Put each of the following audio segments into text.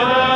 Amen.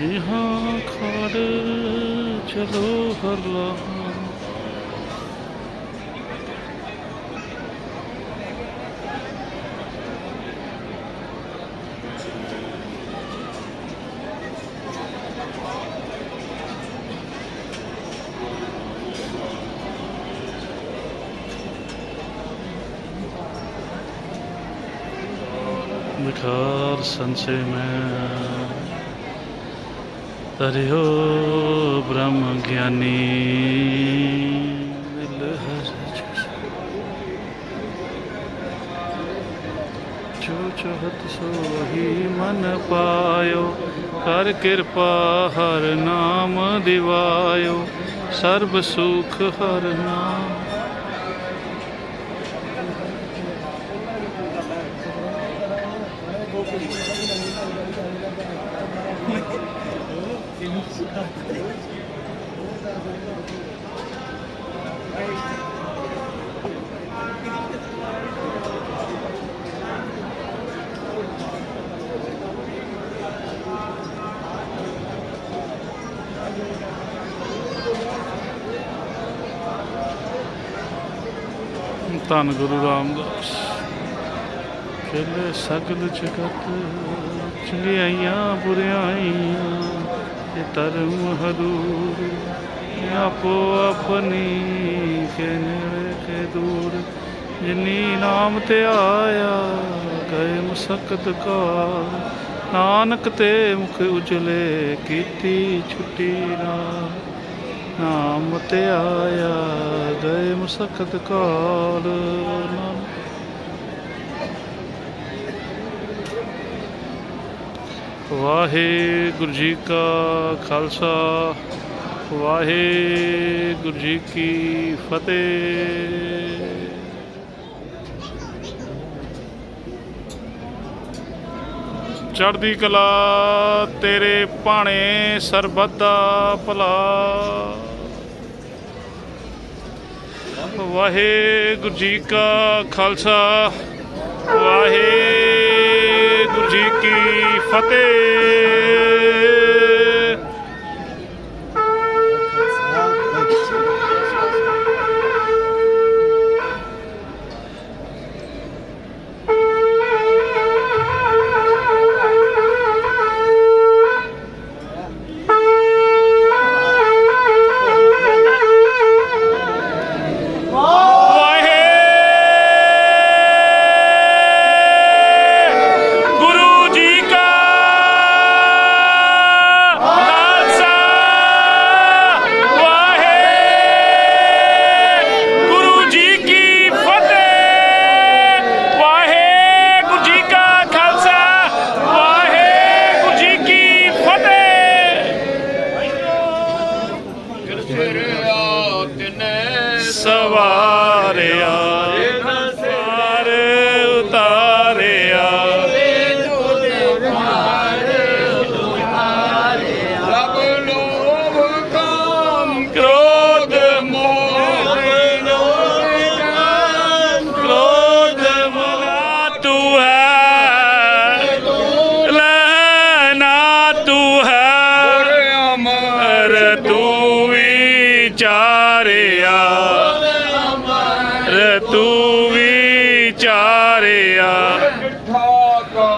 यहाँ खड़ चलो हर लम्हा मिठार संशय में ਤਰਿਓ ਬ੍ਰਹਮ ਗਿਆਨੀ, ਮਿਲ ਹਰ ਜੋ ਸੋਹੀ ਮਨ ਪਾਇਓ ਕਰ ਕਿਰਪਾ ਹਰ ਨਾਮ ਦਿਵਾਇਓ, ਸਰਬ ਸੁਖ ਹਰ ਨਾਮ Bir tane gururağımda Kelle saklı çıkarttı. Çiğ ya buraya ya. ਧਰਮ ਹਦੂਰ ਆਪੋ ਆਪਣੀ ਕੇ ਕੇ ਦੂਰ। ਜਿਨੀ ਨਾਮ ਤੇ ਆਇਆ, ਗਏ ਮੁਸਕਤ ਕਾ ਨਾਨਕ ਤੇ ਮੁਖ ਉਜਲੇ ਕੀਤੀ ਛੁੱਟੀ ਨਾ ਨਾਮ ਤੇ ਆਇਆ, ਗਏ ਮੁਸਕਤ ਕਾਲ ਨਾਨਕ ਵਾਹਿਗੁਰੂ ਜੀ ਕਾ ਖਾਲਸਾ, ਵਾਹਿਗੁਰੂ ਜੀ ਕੀ ਫਤਿਹ। ਚੜ੍ਹਦੀ ਕਲਾ ਤੇਰੇ ਭਾਣੇ ਸਰਬੱਤ ਦਾ ਭਲਾ। ਵਾਹਿਗੁਰੂ ਜੀ ਕਾ ਖਾਲਸਾ, ਵਾਹਿਗੁਰੂ ਜੀ ਕੀ ਫਤਿਹ।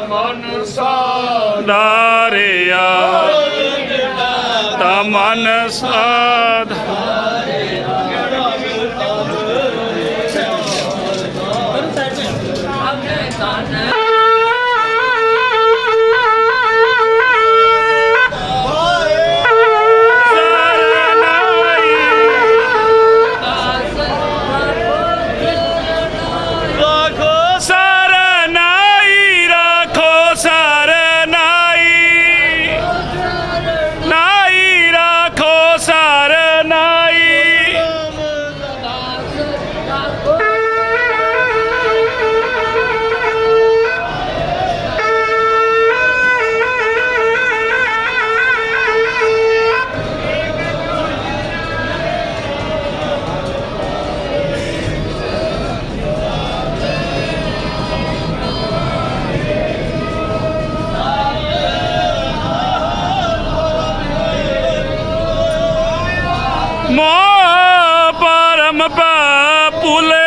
ਮਨ ਸਾਧ ਤਾ ਮਨ ਸਾਧ મો પરમ પુલે